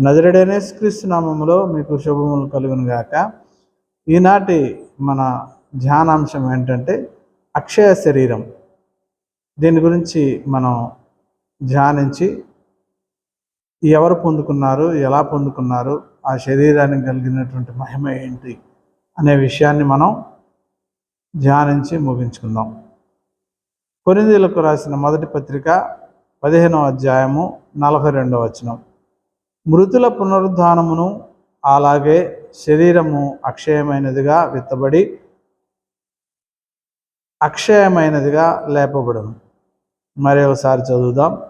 నజరడనేస్ క్రీస్తు నామములో మీకు శుభములు కలుగును గాక. ఈనాటి మన ధ్యానాంశం ఏంటంటే అక్షయ శరీరం. దీని గురించి మనం ధ్యానించి ఎవరు పొందుకున్నారు ఎలా పొందుకున్నారు ఆ శరీరానికి కలిగినటువంటి మహిమ ఏంటి అనే విషయాన్ని మనం ధ్యానించి ముగించుకుందాం. కొరిందీలకు రాసిన మొదటి పత్రిక పదిహేనవ అధ్యాయము నలభై రెండవ వచనం. మృతుల పునరుద్ధానమును అలాగే శరీరము అక్షయమైనదిగా విత్తబడి అక్షయమైనదిగా లేపబడును. మరి ఒకసారి చదువుదాం.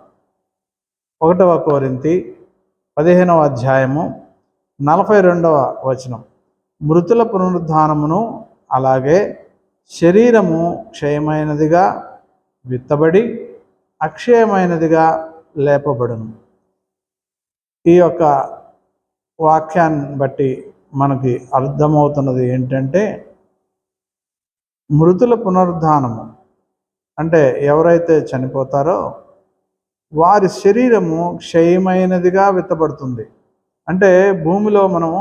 ఒకటవ కోరింతి పదిహేనవ అధ్యాయము నలభై రెండవ వచనం. మృతుల పునరుద్ధానమును అలాగే శరీరము క్షయమైనదిగా విత్తబడి అక్షయమైనదిగా లేపబడును. ఈ యొక్క వాక్యాన్ని బట్టి మనకి అర్థమవుతున్నది ఏంటంటే మృతుల పునరుద్ధానము. అంటే ఎవరైతే చనిపోతారో వారి శరీరము క్షయమైనదిగా విత్తబడుతుంది. అంటే భూమిలో మనము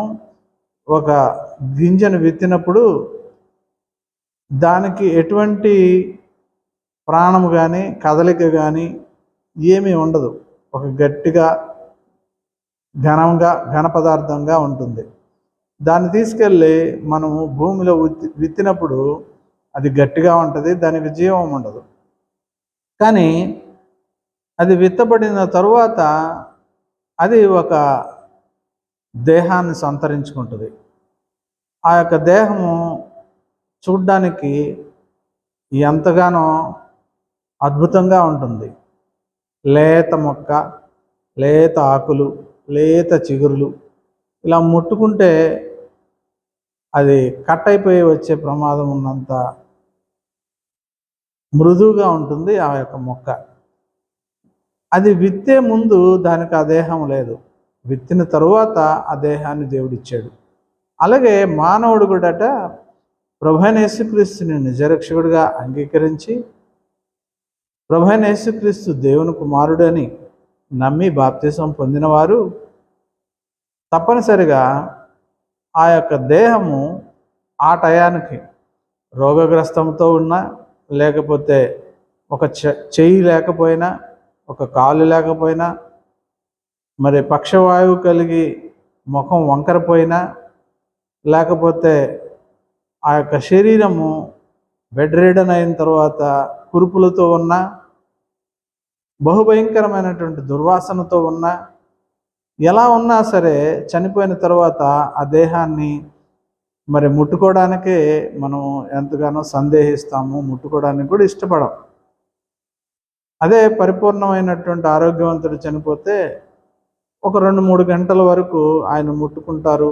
ఒక గింజను విత్తినప్పుడు దానికి ఎటువంటి ప్రాణము కానీ కదలిక కానీ ఏమీ ఉండదు. ఒక గట్టిగా ఘనంగా ఘన పదార్థంగా ఉంటుంది. దాన్ని తీసుకెళ్ళి మనము భూమిలో విత్తినప్పుడు అది గట్టిగా ఉంటుంది దానికి జీవం ఉండదు. కానీ అది విత్తబడిన తరువాత అది ఒక దేహాన్ని సంతరించుకుంటుంది. ఆ యొక్క దేహము చూడ్డానికి ఎంతగానో అద్భుతంగా ఉంటుంది. లేత మొక్క లేత ఆకులు లేత చిగురులు. ఇలా ముట్టుకుంటే అది కట్ అయిపోయి వచ్చే ప్రమాదం ఉన్నంత మృదువుగా ఉంటుంది ఆ యొక్క మొక్క. అది విత్తే ముందు దానికి ఆ దేహం లేదు. విత్తిన తరువాత ఆ దేహాన్ని దేవుడిచ్చాడు. అలాగే మానవుడు కూడాట ప్రభైన యేసుక్రీస్తుని నిజరక్షకుడిగా అంగీకరించి ప్రభైన యేసుక్రీస్తు దేవుని కుమారుడని నమ్మి బాప్తిసం పొందినవారు తప్పనిసరిగా ఆ యొక్క దేహము ఆ టయానికి రోగగ్రస్తంతో ఉన్నా లేకపోతే ఒక చెయ్యి లేకపోయినా ఒక కాలు లేకపోయినా మరి పక్షవాయువు కలిగి ముఖం వంకరపోయినా లేకపోతే ఆ యొక్క శరీరము బెడ్ రీడన్ అయిన తర్వాత కురుపులతో ఉన్న బహుభయంకరమైనటువంటి దుర్వాసనతో ఉన్న ఎలా ఉన్నా సరే చనిపోయిన తర్వాత ఆ దేహాన్ని మరి ముట్టుకోవడానికే మనం ఎంతగానో సందేహిస్తాము ముట్టుకోవడానికి కూడా ఇష్టపడం. అదే పరిపూర్ణమైనటువంటి ఆరోగ్యవంతుడు చనిపోతే ఒక రెండు మూడు గంటల వరకు ఆయన ముట్టుకుంటారు.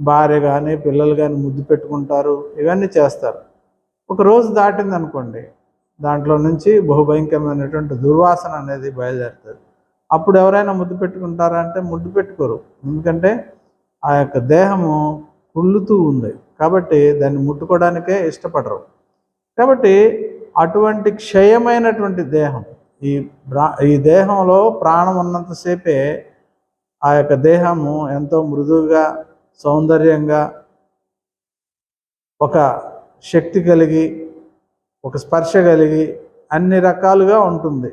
భార్య కానీ పిల్లలు కానీ ముద్దు పెట్టుకుంటారు. ఇవన్నీ చేస్తారు. ఒక రోజు దాటింది అనుకోండి దాంట్లో నుంచి బహుభయంకరమైనటువంటి దుర్వాసన అనేది బయలుదేరుతుంది. అప్పుడు ఎవరైనా ముద్దు పెట్టుకుంటారా అంటే ముద్దు పెట్టుకోరు. ఎందుకంటే ఆ యొక్క దేహము కుళ్ళుతూ ఉంది. కాబట్టి దాన్ని ముట్టుకోవడానికే ఇష్టపడరు. కాబట్టి అటువంటి క్షయమైనటువంటి దేహం ఈ ఈ దేహంలో ప్రాణం ఉన్నంతసేపే ఆ యొక్క దేహము ఎంతో మృదువుగా సౌందర్యంగా ఒక శక్తి కలిగి ఒక స్పర్శ కలిగి అన్ని రకాలుగా ఉంటుంది.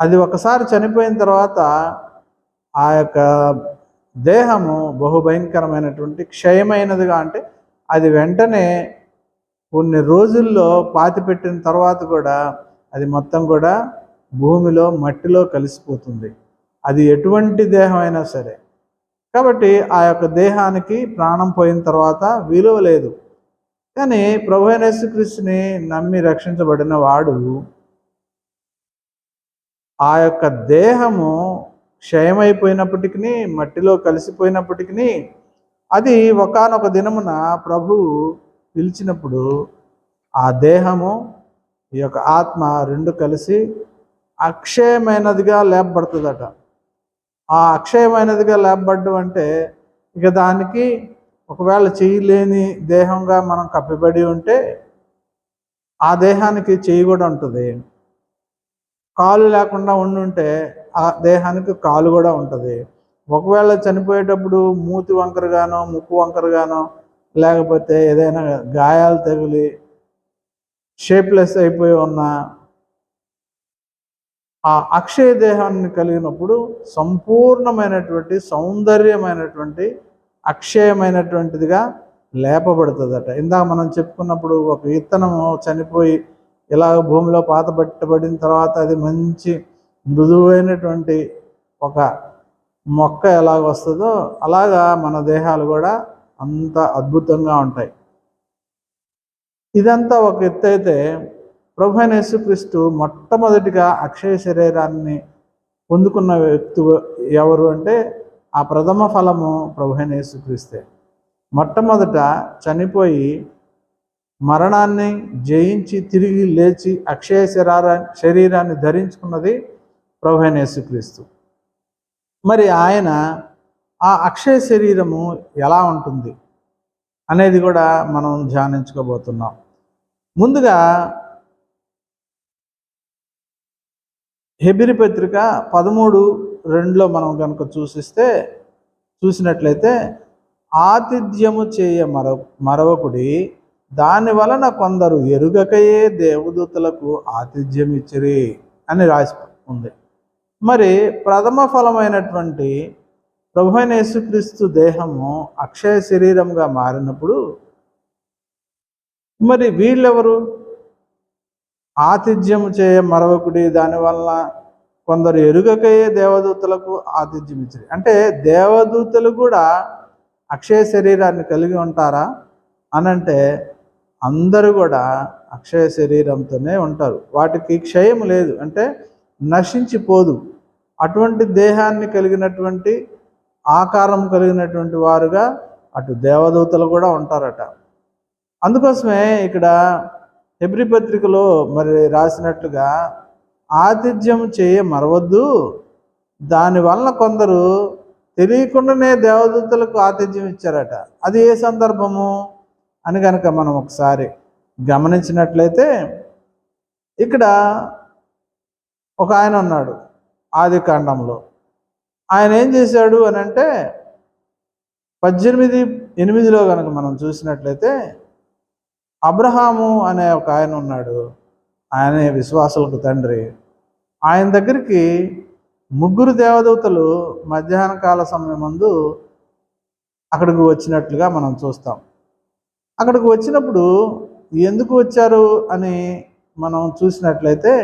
అది ఒకసారి చనిపోయిన తర్వాత ఆ యొక్క దేహము బహుభయంకరమైనటువంటి క్షయమైనదిగా అంటే అది వెంటనే కొన్ని రోజుల్లో పాతి పెట్టిన తర్వాత కూడా అది మొత్తం కూడా భూమిలో మట్టిలో కలిసిపోతుంది. అది ఎటువంటి దేహం అయినా సరే. కాబట్టి ఆ యొక్క దేహానికి ప్రాణం పోయిన తర్వాత విలువ లేదు. కానీ ప్రభు యేసుక్రీస్తుని నమ్మి రక్షించబడిన వాడు ఆ యొక్క దేహము క్షయమైపోయినప్పటికీ మట్టిలో కలిసిపోయినప్పటికీ అది ఒకనొక దినమున ప్రభు పిలిచినప్పుడు ఆ దేహము ఈ యొక్క ఆత్మ రెండు కలిసి అక్షయమైనదిగా లేపబడుతుందట. ఆ అక్షయమైనదిగా లేపబడ్డం అంటే ఇక దానికి ఒకవేళ చేయలేని దేహంగా మనం కప్పిబడి ఉంటే ఆ దేహానికి చెయ్యి కూడా ఉంటుంది. కాలు లేకుండా ఉండుంటే ఆ దేహానికి కాలు కూడా ఉంటుంది. ఒకవేళ చనిపోయేటప్పుడు మూతి వంకరగానో ముక్కు వంకరగానో లేకపోతే ఏదైనా గాయాలు తగిలి షేప్లెస్ అయిపోయి ఉన్న ఆ అక్షయ దేహాన్ని కలిగినప్పుడు సంపూర్ణమైనటువంటి సౌందర్యమైనటువంటి అక్షయమైనటువంటిదిగా లేపబడుతుందట. ఇందాక మనం చెప్పుకున్నప్పుడు ఒక విత్తనము చనిపోయి ఇలా భూమిలో పాత పట్టబడిన తర్వాత అది మంచి మృదువైనటువంటి ఒక మొక్క ఎలాగ వస్తుందో అలాగా మన దేహాలు కూడా అంత అద్భుతంగా ఉంటాయి. ఇదంతా ఒక ఎత్తు అయితే ప్రభు యేసుక్రీస్తు మొట్టమొదటిగా అక్షయ శరీరాన్ని పొందుకున్న వ్యక్తి ఎవరు అంటే ఆ ప్రథమ ఫలము ప్రభు అయిన యేసుక్రీస్తే. మొట్టమొదట చనిపోయి మరణాన్ని జయించి తిరిగి లేచి అక్షయ శరీరా శరీరాన్ని ధరించుకున్నది ప్రభు యేసుక్రీస్తు. మరి ఆయన ఆ అక్షయ శరీరము ఎలా ఉంటుంది అనేది కూడా మనం ధ్యానించుకోబోతున్నాం. ముందుగా హెబిరి పత్రిక పదమూడు రెండులో మనం కనుక చూసిస్తే చూసినట్లయితే ఆతిథ్యము చేయ మర మరవకుడి దాని వలన కొందరు ఎరుగకయే దేవదూతలకు ఆతిథ్యం ఇచ్చిరి అని రాసి ఉంది. మరి ప్రథమ ఫలమైనటువంటి ప్రభు అయిన యేసుక్రీస్తు దేహము అక్షయ శరీరంగా మారినప్పుడు మరి వీళ్ళెవరు? ఆతిథ్యము చేయ మరవకుడి దానివల్ల కొందరు ఎరుగకయే దేవదూతలకు ఆతిథ్యం అంటే దేవదూతలు కూడా అక్షయ శరీరాన్ని కలిగి ఉంటారా అనంటే అందరూ కూడా అక్షయ శరీరంతోనే ఉంటారు. వాటికి క్షయం లేదు. అంటే నశించిపోదు. అటువంటి దేహాన్ని కలిగినటువంటి ఆకారం కలిగినటువంటి వారుగా అటు దేవదూతలు కూడా ఉంటారట. అందుకోసమే ఇక్కడ హెబ్రి పత్రికలో మరి రాసినట్లుగా ఆతిథ్యం చేయ మరవద్దు. దానివలన కొందరు తెలియకుండానే దేవదూతలకు ఆతిథ్యం ఇచ్చారట. అది ఏ సందర్భము? అని కనుక మనం ఒకసారి గమనించినట్లయితే ఇక్కడ ఒక ఆయన ఉన్నాడు ఆది కాండంలో. ఆయన ఏం చేశాడు అని అంటే పద్దెనిమిది ఎనిమిదిలో కనుక మనం చూసినట్లయితే అబ్రహాము అనే ఒక ఆయన ఉన్నాడు. ఆయనే విశ్వాసులకు తండ్రి. ఆయన దగ్గరికి ముగ్గురు దేవదూతలు మధ్యాహ్న కాల సమయం ముందు అక్కడికి వచ్చినట్లుగా మనం చూస్తాం. అక్కడికి వచ్చినప్పుడు ఎందుకు వచ్చారు అని మనం చూసినట్లయితే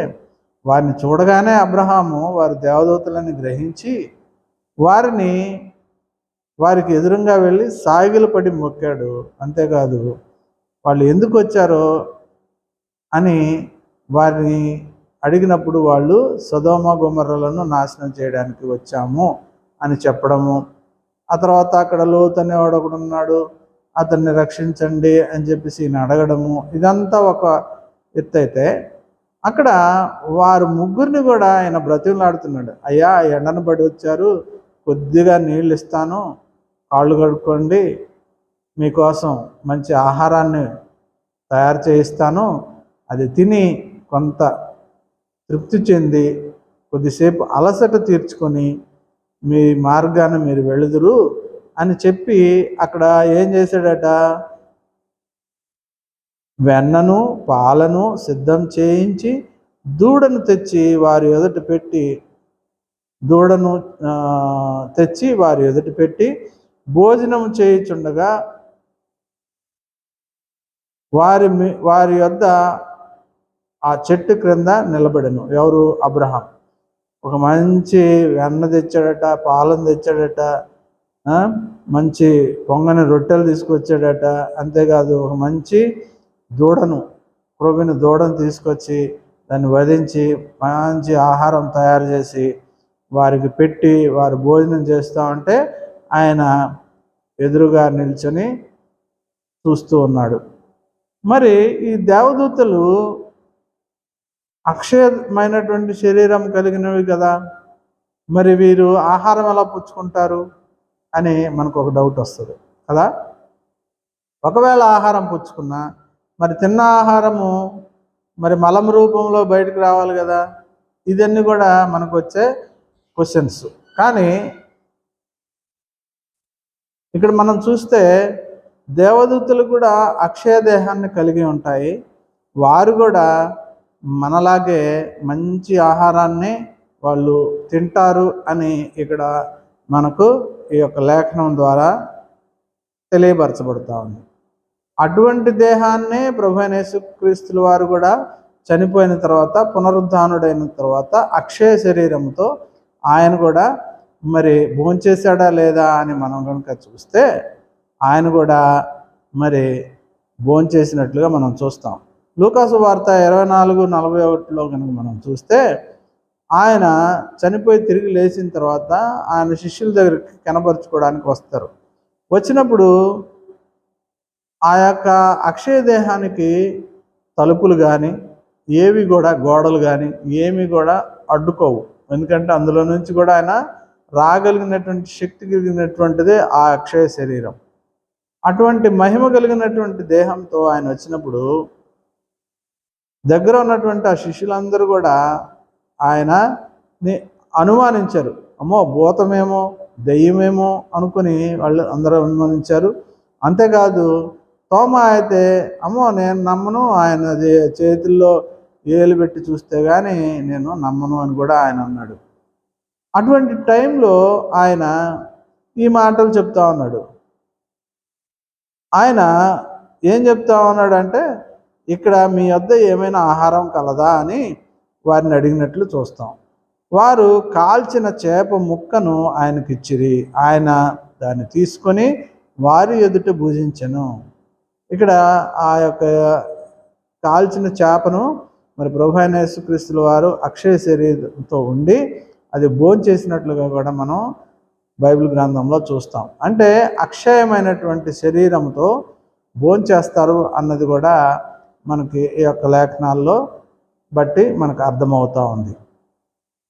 వారిని చూడగానే అబ్రహాము వారి దేవదూతలని గ్రహించి వారిని వారికి ఎదురుగా వెళ్ళి సాగిలు పడి మొక్కాడు. అంతేకాదు వాళ్ళు ఎందుకు వచ్చారో అని వారిని అడిగినప్పుడు వాళ్ళు సదోమ గుమర్రలను నాశనం చేయడానికి వచ్చాము అని చెప్పడము. ఆ తర్వాత అక్కడ లోతనేవాడు ఒకడు ఉన్నాడు అతన్ని రక్షించండి అని చెప్పేసి ఈయన అడగడము. ఇదంతా ఒక ఎత్తు అయితే అక్కడ వారు ముగ్గురిని కూడా ఆయన బ్రతిమలాడుతున్నాడు. అయ్యా ఎండను పడి వచ్చారు కొద్దిగా నీళ్ళు ఇస్తాను కాళ్ళు కడుక్కోండి మీకోసం మంచి ఆహారాన్ని తయారు చేయిస్తాను అది తిని కొంత తృప్తి చెంది కొద్దిసేపు అలసట తీర్చుకొని మీ మార్గాన్ని మీరు వెళుదురు అని చెప్పి అక్కడ ఏం చేశాడట? వెన్నను పాలను సిద్ధం చేయించి దూడను తెచ్చి వారి ఎదుట పెట్టి దూడను తెచ్చి వారి ఎదుట పెట్టి భోజనం చేయుచుండగా వారి మీ- వారి యొద్ద ఆ చెట్టు క్రింద నిలబడను. ఎవరు? అబ్రహాం. ఒక మంచి వెన్న తెచ్చాడట పాలను తెచ్చాడట మంచి పొంగని రొట్టెలు తీసుకొచ్చాడట. అంతేకాదు ఒక మంచి దూడను క్రొవ్విన దూడను తీసుకొచ్చి దాన్ని వధించి మంచి ఆహారం తయారు చేసి వారికి పెట్టి వారు భోజనం చేస్తూ ఉంటే ఆయన ఎదురుగా నిల్చొని చూస్తూ ఉన్నాడు. మరి ఈ దేవదూతలు అక్షయమైనటువంటి శరీరం కలిగినవి కదా మరి వీరు ఆహారం ఎలా పుచ్చుకుంటారు అని మనకు ఒక డౌట్ వస్తుంది కదా? ఒకవేళ ఆహారం పుచ్చుకున్నా మరి తిన్న ఆహారము మరి మలం రూపంలో బయటకు రావాలి కదా? ఇదన్నీ కూడా మనకు వచ్చే క్వశ్చన్స్ కానీ ఇక్కడ మనం చూస్తే దేవదూతలు కూడా అక్షయ దేహాన్ని కలిగి ఉంటాయి. వారు కూడా మనలాగే మంచి ఆహారాన్ని వాళ్ళు తింటారు అని ఇక్కడ మనకు ఈ యొక్క లేఖనం ద్వారా తెలియపరచబడుతూ ఉంది. అటువంటి దేహాన్నే ప్రభు యేసుక్రీస్తుల వారు కూడా చనిపోయిన తర్వాత పునరుద్ధానుడైన తర్వాత అక్షయ శరీరంతో ఆయన కూడా మరి భోంచేశాడా లేదా అని మనం కనుక చూస్తే ఆయన కూడా మరి భోంచేసినట్లుగా మనం చూస్తాం. లూకాసు వార్త ఇరవై నాలుగు నలభై ఒకటిలో కనుక మనం చూస్తే ఆయన చనిపోయి తిరిగి లేచిన తర్వాత ఆయన శిష్యుల దగ్గరికి కనపరుచుకోవడానికి వస్తారు. వచ్చినప్పుడు ఆ యొక్క అక్షయ దేహానికి తలుపులు కానీ ఏవి కూడా గోడలు కానీ ఏమి కూడా అడ్డుకోవు. ఎందుకంటే అందులో నుంచి కూడా ఆయన రాగలిగినటువంటి శక్తి కలిగినటువంటిదే ఆ అక్షయ శరీరం. అటువంటి మహిమ కలిగినటువంటి దేహంతో ఆయన వచ్చినప్పుడు దగ్గర ఉన్నటువంటి ఆ శిష్యులందరూ కూడా ఆయన అనుమానించారు. అమ్మో భూతమేమో దెయ్యమేమో అనుకుని వాళ్ళు అందరూ అనుమానించారు. అంతేకాదు తోమ అయితే అమ్మో నేను నమ్మను ఆయన చేతుల్లో ఏలు పెట్టి చూస్తే కానీ నేను నమ్మను అని కూడా ఆయన అన్నాడు. అటువంటి టైంలో ఆయన ఈ మాటలు చెప్తా ఉన్నాడు. ఆయన ఏం చెప్తా ఉన్నాడు అంటే ఇక్కడ మీ వద్ద ఏమైనా ఆహారం కలదా అని వారిని అడిగినట్లు చూస్తాం. వారు కాల్చిన చేప ముక్కను ఆయనకి ఇచ్చిరి ఆయన దాన్ని తీసుకొని వారి ఎదుట భుజించను. ఇక్కడ ఆ యొక్క కాల్చిన చేపను మరి ప్రభు అయిన యేసుక్రీస్తుల వారు అక్షయ శరీరంతో ఉండి అది భోంచేసినట్లుగా కూడా మనం బైబిల్ గ్రంథంలో చూస్తాం. అంటే అక్షయమైనటువంటి శరీరంతో భోంచేస్తారు అన్నది కూడా మనకి ఈ యొక్క లేఖనాల్లో బట్టి మనకు అర్థమవుతూ ఉంది.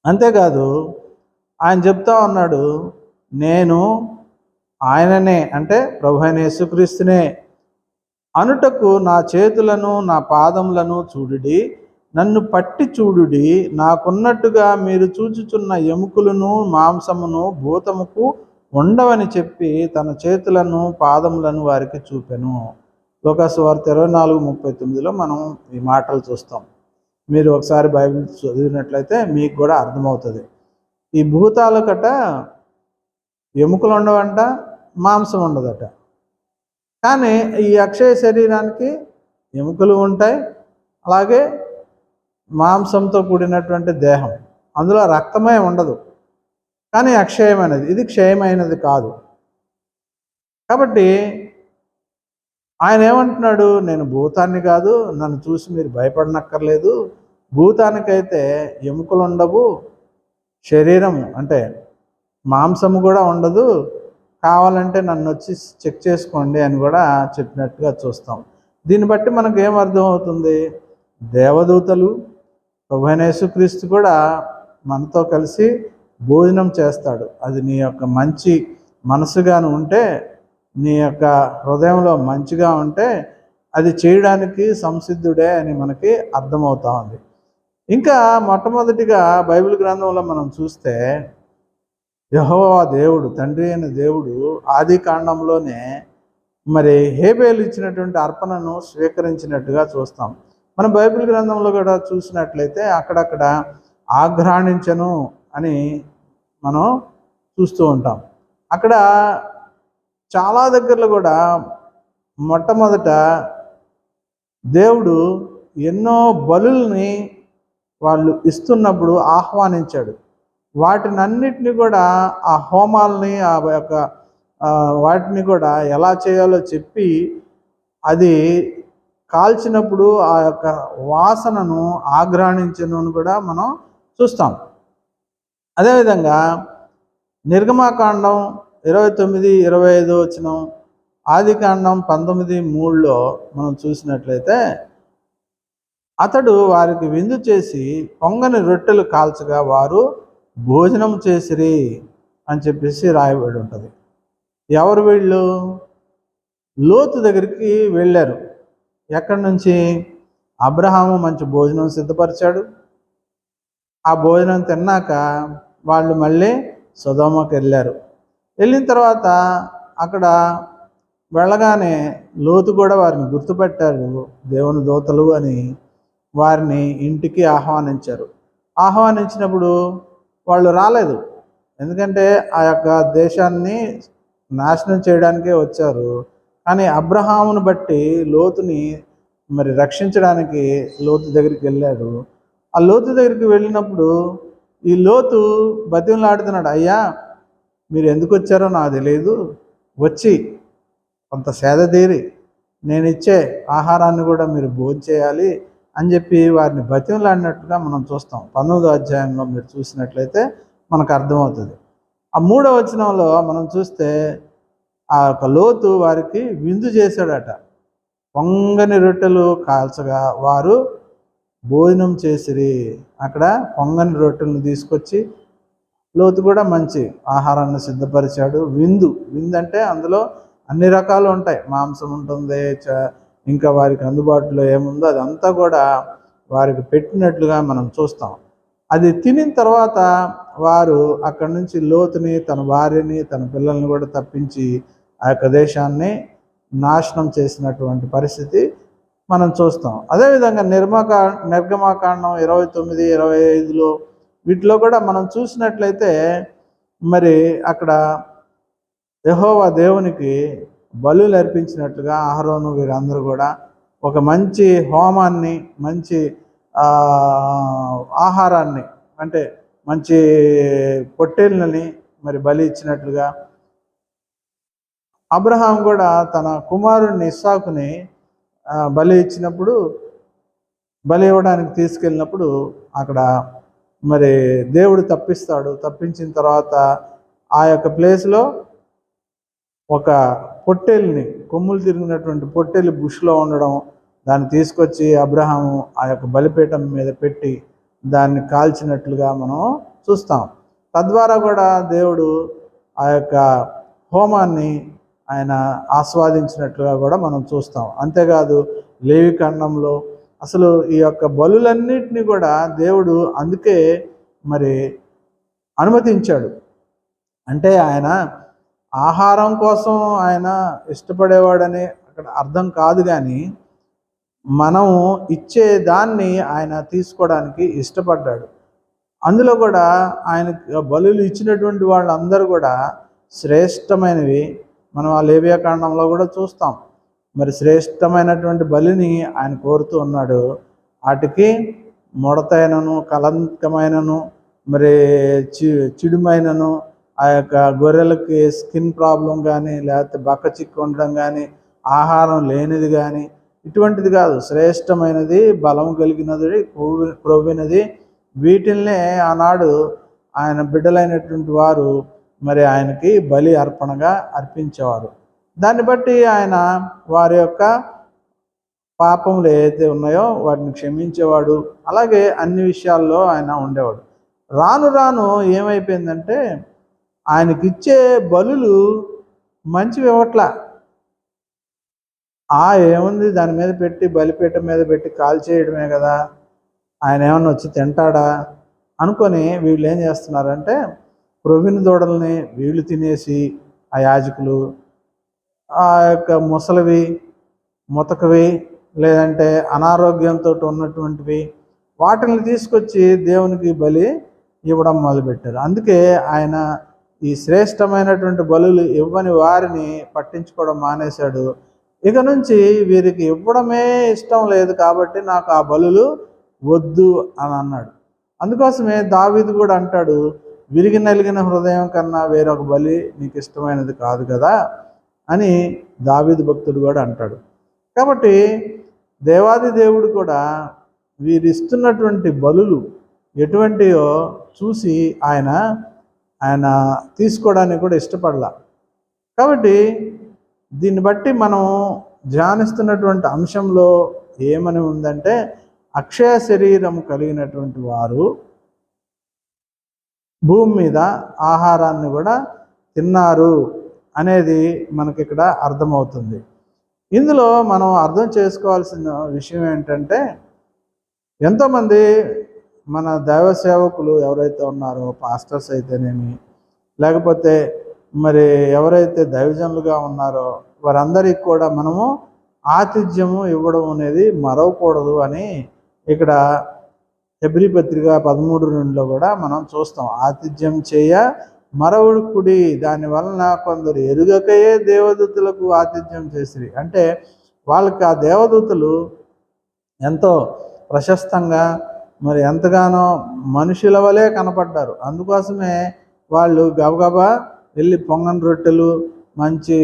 అంతేకాదు ఆయన చెప్తా ఉన్నాడు నేను ఆయననే అంటే ప్రభు అయిన యేసుక్రీస్తునే అనుటకు నా చేతులను నా పాదములను చూడుడి నన్ను పట్టి చూడుడి నాకున్నట్టుగా మీరు చూచుచున్న ఎముకలను మాంసమును భూతముకు ఉండవని చెప్పి తన చేతులను పాదములను వారికి చూపెను. లోకస్వార్త ఇరవై నాలుగు ముప్పై తొమ్మిదిలో మనం ఈ మాటలు చూస్తాం. మీరు ఒకసారి బైబిల్ చదివినట్లయితే మీకు కూడా అర్థమవుతుంది. ఈ భూతాల కట ఎముకలు ఉండవంట మాంసం ఉండదట. కానీ ఈ అక్షయ శరీరానికి ఎముకలు ఉంటాయి అలాగే మాంసంతో కూడినటువంటి దేహం. అందులో రక్తమే ఉండదు. కానీ అక్షయమైనది. ఇది క్షయమైనది కాదు. కాబట్టి ఆయన ఏమంటున్నాడు నేను భూతాన్ని కాదు నన్ను చూసి మీరు భయపడనక్కర్లేదు. భూతానికైతే ఎముకలు ఉండవు శరీరం అంటే మాంసము కూడా ఉండదు. కావాలంటే నన్ను వచ్చి చెక్ చేసుకోండి అని కూడా చెప్పినట్టుగా చూస్తాం. దీన్ని బట్టి మనకు ఏం అర్థం అవుతుంది దేవదూతలు క్రీస్తు కూడా మనతో కలిసి భోజనం చేస్తాడు. అది నీ యొక్క మంచి మనసుగాను ఉంటే నీ యొక్క హృదయంలో మంచిగా ఉంటే అది చేయడానికి సంసిద్ధుడే అని మనకి అర్థమవుతా ఉంది. ఇంకా మొట్టమొదటిగా బైబిల్ గ్రంథంలో మనం చూస్తే యహోవా దేవుడు తండ్రి అయిన దేవుడు ఆది కాండంలోనే మరి హేబేలు ఇచ్చినటువంటి అర్పణను స్వీకరించినట్టుగా చూస్తాం. మన బైబిల్ గ్రంథంలో కూడా చూసినట్లయితే అక్కడక్కడ ఆఘ్రాణించను అని మనం చూస్తూ ఉంటాం. అక్కడ చాలా దగ్గరలో కూడా మొట్టమొదట దేవుడు ఎన్నో బలుల్ని వాళ్ళు ఇస్తున్నప్పుడు ఆహ్వానించాడు. వాటినన్నిటిని కూడా ఆ హోమాలని ఆ యొక్క వాటిని కూడా ఎలా చేయాలో చెప్పి అది కాల్చినప్పుడు ఆ యొక్క వాసనను ఆగ్రహించను కూడా మనం చూస్తాం. అదేవిధంగా నిర్గమాకాండం ఇరవై తొమ్మిది ఇరవై ఐదు వచ్చిన ఆది కాండం పంతొమ్మిది మూడులో మనం చూసినట్లయితే అతడు వారికి విందు చేసి పొంగని రొట్టెలు కాల్చగా వారు భోజనం చేసిరి అని చెప్పేసి రాయబడి ఉంటుంది. ఎవరు వీళ్ళు? లోతు దగ్గరికి వెళ్ళారు. ఎక్కడి నుంచి? అబ్రహాము మంచి భోజనం సిద్ధపరిచాడు. ఆ భోజనం తిన్నాక వాళ్ళు మళ్ళీ సుధోమకి వెళ్ళారు. వెళ్ళిన తర్వాత అక్కడ వెళ్ళగానే లోతు కూడా వారిని గుర్తుపెట్టారు. దేవుని దూతలు అని వారిని ఇంటికి ఆహ్వానించారు. ఆహ్వానించినప్పుడు వాళ్ళు రాలేదు. ఎందుకంటే ఆ యొక్క దేశాన్ని నాశనం చేయడానికే వచ్చారు. కానీ అబ్రహామును బట్టి లోతుని మరి రక్షించడానికి లోతు దగ్గరికి వెళ్ళాడు. ఆ లోతు దగ్గరికి వెళ్ళినప్పుడు ఈ లోతు బతిమలాడుతున్నాడు. అయ్యా మీరు ఎందుకు వచ్చారో నాకు తెలియదు వచ్చి కొంత సేద తీరి నేను ఇచ్చే ఆహారాన్ని కూడా మీరు భోజనం చేయాలి అని చెప్పి వారిని బతిమలాడినట్టుగా మనం చూస్తాం. పంతొమ్మిదో అధ్యాయంలో మీరు చూసినట్లయితే మనకు అర్థమవుతుంది. ఆ మూడో వచనంలో మనం చూస్తే ఆ యొక్క లోతు వారికి విందు చేశాడట. పొంగని రొట్టెలు కాల్చగా వారు భోజనం చేసిరి. అక్కడ పొంగని రొట్టెలను తీసుకొచ్చి లోతు కూడా మంచి ఆహారాన్ని సిద్ధపరిచాడు. విందు విందు అంటే అందులో అన్ని రకాలు ఉంటాయి. మాంసం ఉంటుంది చ- ఇంకా వారికి అందుబాటులో ఏముందో అదంతా కూడా వారికి పెట్టినట్లుగా మనం చూస్తాం. అది తినిన తర్వాత వారు అక్కడి నుంచి లోతుని తన భార్యని తన పిల్లల్ని కూడా తప్పించి ఆ యొక్క దేశాన్ని నాశనం చేసినటువంటి పరిస్థితి మనం చూస్తాం. అదేవిధంగా నిర్మకా నిర్గమాకాండం ఇరవై తొమ్మిది ఇరవై ఐదులో వీటిలో కూడా మనం చూసినట్లయితే మరి అక్కడ యహోవా దేవునికి బలులు అర్పించినట్లుగా ఆహరోను వీరందరూ కూడా ఒక మంచి హోమాన్ని మంచి ఆహారాన్ని అంటే మంచి పొట్టేళ్ళని మరి బలి ఇచ్చినట్లుగా అబ్రహాం కూడా తన కుమారుడిని ఇస్సాకుని బలి ఇచ్చినప్పుడు బలి ఇవ్వడానికి తీసుకెళ్ళినప్పుడు అక్కడ మరి దేవుడు తప్పిస్తాడు. తప్పించిన తర్వాత ఆ యొక్క ప్లేస్లో ఒక పొట్టెల్ని కొమ్ములు తిరిగినటువంటి పొట్టేలు బుష్లో ఉండడం దాన్ని తీసుకొచ్చి అబ్రహాము ఆ యొక్క బలిపీఠం మీద పెట్టి దాన్ని కాల్చినట్లుగా మనం చూస్తాం. తద్వారా కూడా దేవుడు ఆ యొక్క హోమాన్ని ఆయన ఆస్వాదించినట్లుగా కూడా మనం చూస్తాం. అంతేకాదు లేవి ఖండంలో అసలు ఈ యొక్క బలులన్నిటిని కూడా దేవుడు అందుకే మరి అనుమతించాడు. అంటే ఆయన ఆహారం కోసం ఆయన ఇష్టపడేవాడని అక్కడ అర్థం కాదు కానీ మనం ఇచ్చే దాన్ని ఆయన తీసుకోవడానికి ఇష్టపడ్డాడు. అందులో కూడా ఆయన బలులు ఇచ్చినటువంటి వాళ్ళందరూ కూడా శ్రేష్టమైనవి. మనం ఆ లేవియా కాండంలో కూడా చూస్తాం. మరి శ్రేష్టమైనటువంటి బలిని ఆయన కోరుతూ ఉన్నాడు. వాటికి ముడతైనను కలంకమైనను మరి చి చిడుమైనను ఆ యొక్క గొర్రెలకి స్కిన్ ప్రాబ్లం కానీ లేకపోతే బక్క చిక్కు ఉండడం కానీ ఆహారం లేనిది కానీ ఇటువంటిది కాదు. శ్రేష్టమైనది బలం కలిగినది క్రొవ్వి క్రొవ్వినది వీటిల్నే ఆనాడు ఆయన బిడ్డలైనటువంటి వారు మరి ఆయనకి బలి అర్పణగా అర్పించేవారు. దాన్ని బట్టి ఆయన వారి యొక్క పాపములు ఏదైతే ఉన్నాయో వాటిని క్షమించేవాడు. అలాగే అన్ని విషయాల్లో ఆయన ఉండేవాడు. రాను రాను ఏమైపోయిందంటే ఆయనకిచ్చే బలులు మంచివి ఇవ్వట్లా. ఆ ఏముంది? దాని మీద పెట్టి బలిపీఠం మీద పెట్టి కాల్ చేయడమే కదా. ఆయన ఏమన్నా వచ్చి తింటాడా? అనుకొని వీళ్ళు ఏం చేస్తున్నారంటే ప్రొవిన్ దూడల్ని వీళ్ళు తినేసి ఆ యాజకులు ఆ యొక్క ముసలివి ముతకవి లేదంటే అనారోగ్యంతో ఉన్నటువంటివి వాటిని తీసుకొచ్చి దేవునికి బలి ఇవ్వడం మొదలుపెట్టారు. అందుకే ఆయన ఈ శ్రేష్టమైనటువంటి బలులు ఇవ్వని వారిని పట్టించుకోవడం మానేశాడు. ఇక నుంచి వీరికి ఇవ్వడమే ఇష్టం లేదు కాబట్టి నాకు ఆ బలులు వద్దు అని అన్నాడు. అందుకోసమే దావీదు కూడా అంటాడు విరిగి నలిగిన హృదయం కన్నా వేరొక బలి నీకు ఇష్టమైనది కాదు కదా. అని దావీదు భక్తుడు కూడా అంటాడు. కాబట్టి దేవాది దేవుడు కూడా వీరిస్తున్నటువంటి బలులు ఎటువంటియో చూసి ఆయన ఆయన తీసుకోవడానికి కూడా ఇష్టపడలా. కాబట్టి దీన్ని బట్టి మనం ధ్యానిస్తున్నటువంటి అంశంలో ఏమని ఉందంటే అక్షయ శరీరం కలిగినటువంటి వారు భూమి మీద ఆహారాన్ని కూడా తిన్నారు. అనేది మనకి ఇక్కడ అర్థమవుతుంది. ఇందులో మనం అర్థం చేసుకోవాల్సిన విషయం ఏంటంటే ఎంతోమంది మన దైవ సేవకులు ఎవరైతే ఉన్నారో పాస్టర్స్ అయితేనేమి లేకపోతే మరి ఎవరైతే దైవజనులుగా ఉన్నారో వారందరికీ కూడా మనము ఆతిథ్యము ఇవ్వడం అనేది మరవకూడదు అని ఇక్కడ ఎబ్రి పత్రిక పదమూడు రెండులో కూడా మనం చూస్తాం. ఆతిథ్యం చేయ మరవుడు కుడి దాని వలన కొందరు ఎరుగకయే దేవదూతలకు ఆతిథ్యం చేసిరి. అంటే వాళ్ళకి ఆ దేవదూతలు ఎంతో ప్రశస్తంగా మరి ఎంతగానో మనుషుల వలె కనపడ్డారు. అందుకోసమే వాళ్ళు గబగబా వెళ్ళి పొంగన్ రొట్టెలు మంచి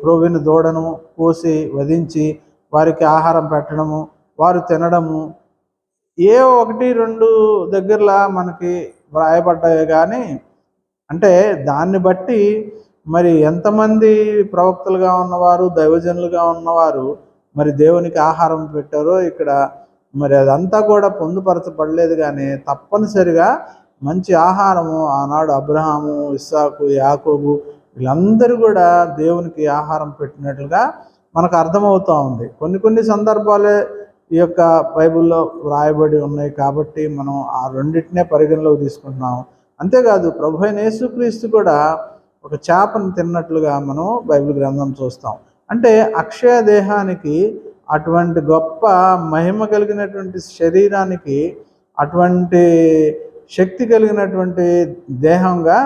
క్రోవిన దూడను కోసి వధించి వారికి ఆహారం పెట్టడము వారు తినడము ఏ ఒకటి రెండు దగ్గరలా మనకి వ్రాయబడ్డాయి కానీ అంటే దాన్ని బట్టి మరి ఎంతమంది ప్రవక్తలుగా ఉన్నవారు దైవజనులుగా ఉన్నవారు మరి దేవునికి ఆహారం పెట్టారో ఇక్కడ మరి అదంతా కూడా పొందుపరచబడలేదు కానీ తప్పనిసరిగా మంచి ఆహారము ఆనాడు అబ్రహాము ఇస్సాకు యాకోబు వీళ్ళందరూ కూడా దేవునికి ఆహారం పెట్టినట్లుగా మనకు అర్థమవుతూ ఉంది. కొన్ని కొన్ని సందర్భాలే ఈ యొక్క బైబిల్లో వ్రాయబడి ఉన్నాయి కాబట్టి మనం ఆ రెండింటినే పరిగణలోకి తీసుకుంటున్నాం అంతేకాదు ప్రభు అయిన యేసుక్రీస్తు కూడా ఒక చేపను తిన్నట్లుగా మనం బైబిల్ గ్రంథం చూస్తాం. అంటే అక్షయ దేహానికి అటువంటి గొప్ప మహిమ కలిగినటువంటి శరీరానికి అటువంటి శక్తి కలిగినటువంటి దేహంగా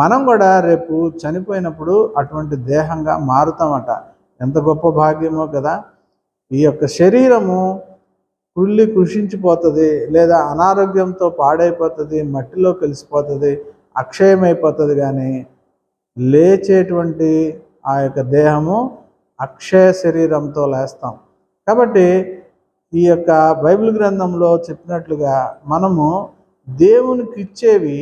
మనం కూడా రేపు చనిపోయినప్పుడు అటువంటి దేహంగా మారుతామట. ఎంత గొప్ప భాగ్యమో కదా. ఈ యొక్క శరీరము కుళ్ళి కృషించిపోతుంది లేదా అనారోగ్యంతో పాడైపోతుంది మట్టిలో కలిసిపోతుంది అక్షయమైపోతుంది కానీ లేచేటువంటి ఆ యొక్క దేహము అక్షయ శరీరంతో లేస్తాం. కాబట్టి ఈ యొక్క బైబిల్ గ్రంథంలో చెప్పినట్లుగా మనము దేవునికి ఇచ్చేవి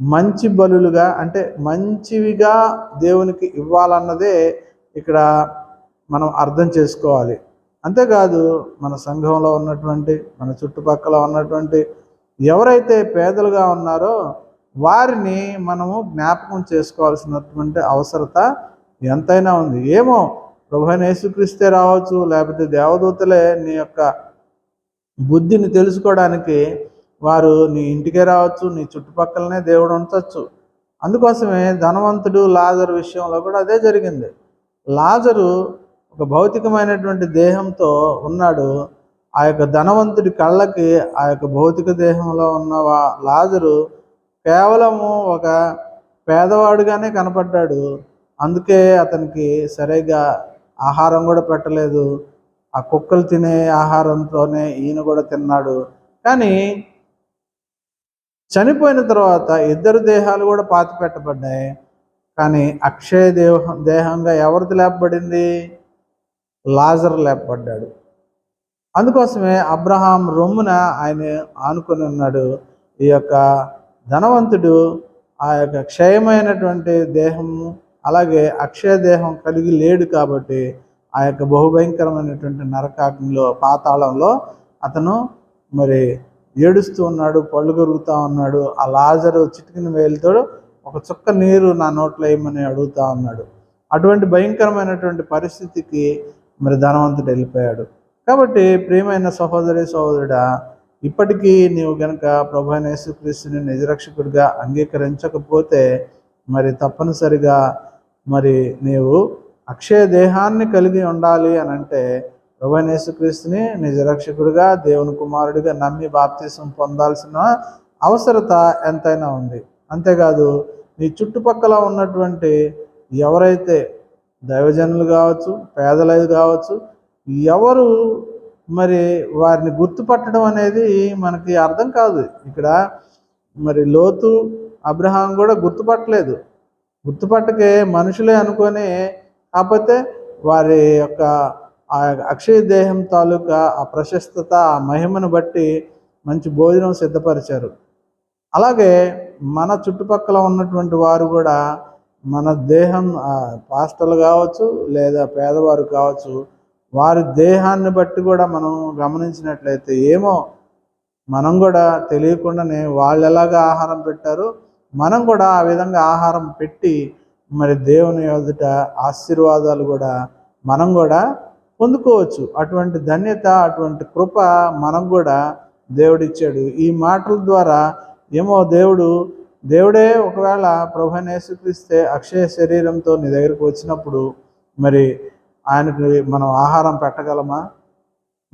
మంచి బలులుగా అంటే మంచివిగా దేవునికి ఇవ్వాలన్నదే ఇక్కడ మనం అర్థం చేసుకోవాలి. అంతేకాదు మన సంఘంలో ఉన్నటువంటి మన చుట్టుపక్కల ఉన్నటువంటి ఎవరైతే పేదలుగా ఉన్నారో వారిని మనము జ్ఞాపకం చేసుకోవాల్సినటువంటి అవసరత ఎంతైనా ఉంది. ఏమో ప్రభుని యేసుక్రీస్తే రావచ్చు లేకపోతే దేవదూతలే నీ యొక్క బుద్ధిని తెలుసుకోవడానికి వారు నీ ఇంటికే రావచ్చు నీ చుట్టుపక్కలనే దేవుడు ఉంచవచ్చు అందుకోసమే ధనవంతుడు లాజరు విషయంలో కూడా అదే జరిగింది. లాజరు ఒక భౌతికమైనటువంటి దేహంతో ఉన్నాడు. ఆ యొక్క ధనవంతుడి కళ్ళకి ఆ యొక్క భౌతిక దేహంలో ఉన్న వా- లాజరు కేవలము ఒక పేదవాడుగానే కనపడ్డాడు. అందుకే అతనికి సరిగా ఆహారం కూడా పెట్టలేదు. ఆ కుక్కలు తినే ఆహారంతోనే ఈయన కూడా తిన్నాడు. కానీ చనిపోయిన తర్వాత ఇద్దరు దేహాలు కూడా పాతి పెట్టబడ్డాయి కానీ అక్షయ దేహం దేహంగా ఎవరిది లేపబడింది? లాజర్ లేపబడ్డాడు. అందుకోసమే అబ్రహాం రొమ్మున ఆయన ఆనుకొని ఉన్నాడు. ఈ యొక్క ధనవంతుడు ఆ యొక్క క్షయమైనటువంటి దేహము అలాగే అక్షయ దేహం కలిగి లేడు కాబట్టి ఆ యొక్క బహుభయంకరమైనటువంటి నరకాగ్నిలో పాతాళంలో అతను మరి ఏడుస్తూ ఉన్నాడు పళ్ళు కొరుకుతూ ఉన్నాడు. ఆ లాజరు చిటికిన వేలుతో ఒక చుక్క నీరు నా నోట్లో వేయమని అడుగుతూ ఉన్నాడు. అటువంటి భయంకరమైనటువంటి పరిస్థితికి మరి ధనవంతుడు వెళ్ళిపోయాడు. కాబట్టి ప్రియమైన సహోదరి సహోదరుడా ఇప్పటికీ నీవు గనక ప్రభు యేసుక్రీస్తుని నిజరక్షకుడిగా అంగీకరించకపోతే మరి తప్పనిసరిగా మరి నీవు అక్షయ దేహాన్ని కలిగి ఉండాలి అని అంటే ప్రభు యేసుక్రీస్తుని నిజరక్షకుడిగా దేవుని కుమారుడిగా నమ్మి బాప్తీసం పొందాల్సిన అవసరత ఎంతైనా ఉంది. అంతేకాదు నీ చుట్టుపక్కల ఉన్నటువంటి ఎవరైతే దైవజనులు కావచ్చు పేదలది కావచ్చు ఎవరు మరి వారిని గుర్తుపట్టడం అనేది మనకి అర్థం కాదు. ఇక్కడ మరి లోతు అబ్రహాం కూడా గుర్తుపట్టలేదు. గుర్తుపట్టకే మనుషులే అనుకొని కాకపోతే వారి యొక్క ఆ అక్షయ దేహం తాలూకా ఆ ప్రశస్తత ఆ మహిమను బట్టి మంచి భోజనం సిద్ధపరిచారు. అలాగే మన చుట్టుపక్కల ఉన్నటువంటి వారు కూడా మన దేహం ఆ, పాస్టర్లు కావచ్చు లేదా పేదవారు కావచ్చు వారి దేహాన్ని బట్టి కూడా మనం గమనించినట్లయితే ఏమో మనం కూడా తెలియకుండానే వాళ్ళు ఎలాగా ఆహారం పెట్టారో మనం కూడా ఆ విధంగా ఆహారం పెట్టి మరి దేవుని ఎదుట ఆశీర్వాదాలు కూడా మనం కూడా పొందుకోవచ్చు. అటువంటి ధన్యత అటువంటి కృప మనం కూడా దేవుడిచ్చాడు. ఈ మాటల ద్వారా ఏమో దేవుడు దేవుడే ఒకవేళ ప్రభుని యేసుక్రీస్తే అక్షయ శరీరంతో నీ దగ్గరికి వచ్చినప్పుడు మరి ఆయనకి మనం ఆహారం పెట్టగలమా?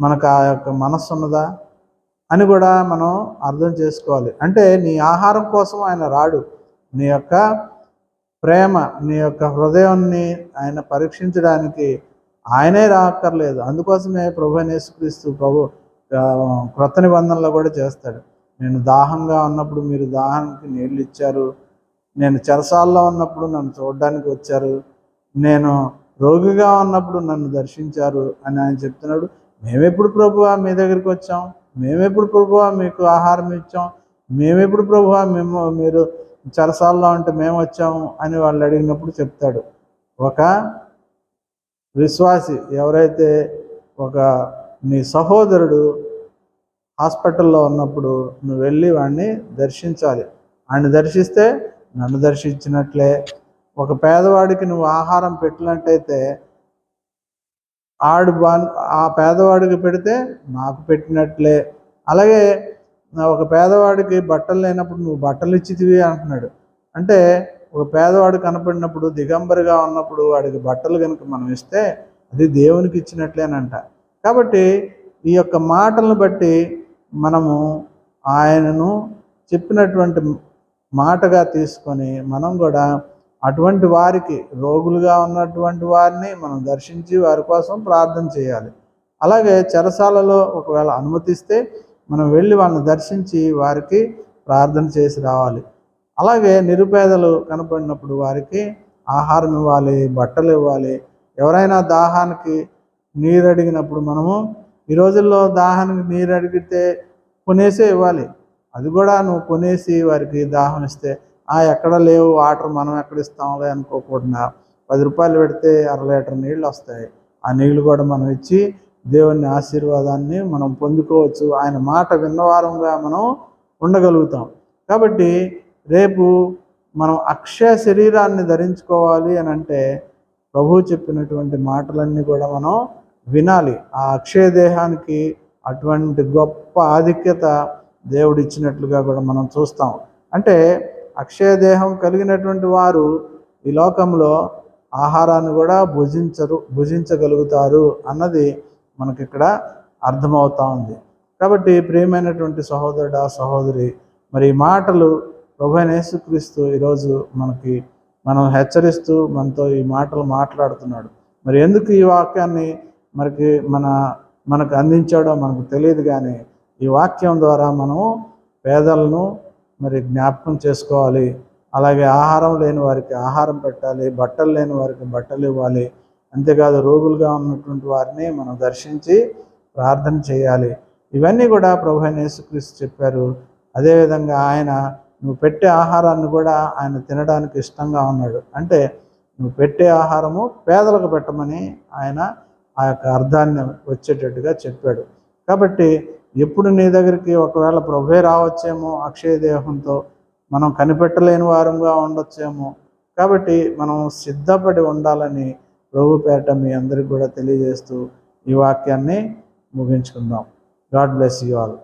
మనకు ఆ యొక్క మనస్సు ఉన్నదా అని కూడా మనం అర్థం చేసుకోవాలి. అంటే నీ ఆహారం కోసం ఆయన రాడు. నీ యొక్క ప్రేమ నీ యొక్క హృదయాన్ని ఆయన పరీక్షించడానికి ఆయనే రాక్కర్లేదు. అందుకోసమే ప్రభు యేసుక్రీస్తు ప్రభు క్రొత్త నిబంధనలో కూడా చేస్తాడు. నేను దాహంగా ఉన్నప్పుడు మీరు దాహానికి నీళ్ళు ఇచ్చారు. నేను చెరసాల్లో ఉన్నప్పుడు నన్ను చూడడానికి వచ్చారు. నేను రోగిగా ఉన్నప్పుడు నన్ను దర్శించారు అని ఆయన చెప్తున్నాడు. మేమెప్పుడు ప్రభువా మీ దగ్గరికి వచ్చాం. మేమెప్పుడు ప్రభువా మీకు ఆహారం ఇచ్చాం. మేమెప్పుడు ప్రభువా మేము మీరు చెరసాల్లో ఉంటే మేము వచ్చాము అని వాళ్ళు అడిగినప్పుడు చెప్తాడు. ఒక విశ్వాసి ఎవరైతే ఒక నీ సహోదరుడు హాస్పిటల్లో ఉన్నప్పుడు నువ్వు వెళ్ళి వాడిని దర్శించాలి. వాడిని దర్శిస్తే నన్ను దర్శించినట్లే. ఒక పేదవాడికి నువ్వు ఆహారం పెట్టినట్టయితే ఆడు బా ఆ పేదవాడికి పెడితే నాకు పెట్టినట్లే. అలాగే ఒక పేదవాడికి బట్టలు లేనప్పుడు నువ్వు బట్టలు ఇచ్చితివి అంటున్నాడు. అంటే ఒక పేదవాడు కనపడినప్పుడు దిగంబరిగా ఉన్నప్పుడు వాడికి బట్టలు కనుక మనం ఇస్తే అది దేవునికి ఇచ్చినట్లేనంట. కాబట్టి ఈ యొక్క మాటలను బట్టి మనము ఆయనను చెప్పినటువంటి మాటగా తీసుకొని మనం కూడా అటువంటి వారికి రోగులుగా ఉన్నటువంటి వారిని మనం దర్శించి వారి కోసం ప్రార్థన చేయాలి. అలాగే చెరసాలలో ఒకవేళ అనుమతిస్తే మనం వెళ్ళి వాళ్ళని దర్శించి వారికి ప్రార్థన చేసి రావాలి. అలాగే నిరుపేదలు కనపడినప్పుడు వారికి ఆహారం ఇవ్వాలి బట్టలు ఇవ్వాలి. ఎవరైనా దాహానికి నీరు అడిగినప్పుడు మనము ఈ రోజుల్లో దాహానికి నీరు అడిగితే కొనేసే ఇవ్వాలి. అది కూడా నువ్వు కొనేసి వారికి దాహం ఇస్తే ఆ ఎక్కడ లేవు వాటర్ మనం ఎక్కడ ఇస్తాంలే అనుకోకుండా పది రూపాయలు పెడితే అర లీటర్ నీళ్ళు వస్తాయి. ఆ నీళ్ళు కూడా మనం ఇచ్చి దేవుని ఆశీర్వాదాన్ని మనం పొందుకోవచ్చు. ఆయన మాట విన్నవారంగా మనం ఉండగలుగుతాం. కాబట్టి రేపు మనం అక్షయ శరీరాన్ని ధరించుకోవాలి అని అంటే ప్రభు చెప్పినటువంటి మాటలన్నీ కూడా మనం వినాలి. ఆ అక్షయ దేహానికి అటువంటి గొప్ప ఆధిక్యత దేవుడు ఇచ్చినట్లుగా కూడా మనం చూస్తాం. అంటే అక్షయ దేహం కలిగినటువంటి వారు ఈ లోకంలో ఆహారాన్ని కూడా భుజించరు భుజించగలుగుతారు అన్నది మనకి ఇక్కడ అర్థమవుతా ఉంది. కాబట్టి ప్రియమైనటువంటి సహోదరుడు సహోదరి మరి ఈ మాటలు ప్రభు ఈరోజు మనకి మనం హెచ్చరిస్తూ మనతో ఈ మాటలు మాట్లాడుతున్నాడు. మరి ఎందుకు ఈ వాక్యాన్ని మనకి మన మనకు అందించాడో మనకు తెలియదు కానీ ఈ వాక్యం ద్వారా మనం పేదలను మరి జ్ఞాపకం చేసుకోవాలి. అలాగే ఆహారం లేని వారికి ఆహారం పెట్టాలి బట్టలు లేని వారికి బట్టలు ఇవ్వాలి. అంతేకాదు రోగులుగా ఉన్నటువంటి వారిని మనం దర్శించి ప్రార్థన చేయాలి. ఇవన్నీ కూడా ప్రభు యేసుక్రీస్తు చెప్పారు. అదేవిధంగా ఆయన నువ్వు పెట్టే ఆహారాన్ని కూడా ఆయన తినడానికి ఇష్టంగా ఉన్నాడు. అంటే నువ్వు పెట్టే ఆహారము పేదలకు పెట్టమని ఆయన ఆ యొక్క అర్థాన్ని వచ్చేటట్టుగా చెప్పాడు. కాబట్టి ఎప్పుడు నీ దగ్గరికి ఒకవేళ ప్రభే రావచ్చేమో అక్షయ దేహంతో మనం కనిపెట్టలేని వారంగా ఉండొచ్చేమో. కాబట్టి మనం సిద్ధపడి ఉండాలని ప్రభు పేట మీ అందరికి కూడా తెలియజేస్తూ ఈ వాక్యాన్ని ముగించుకుందాం. God bless you all.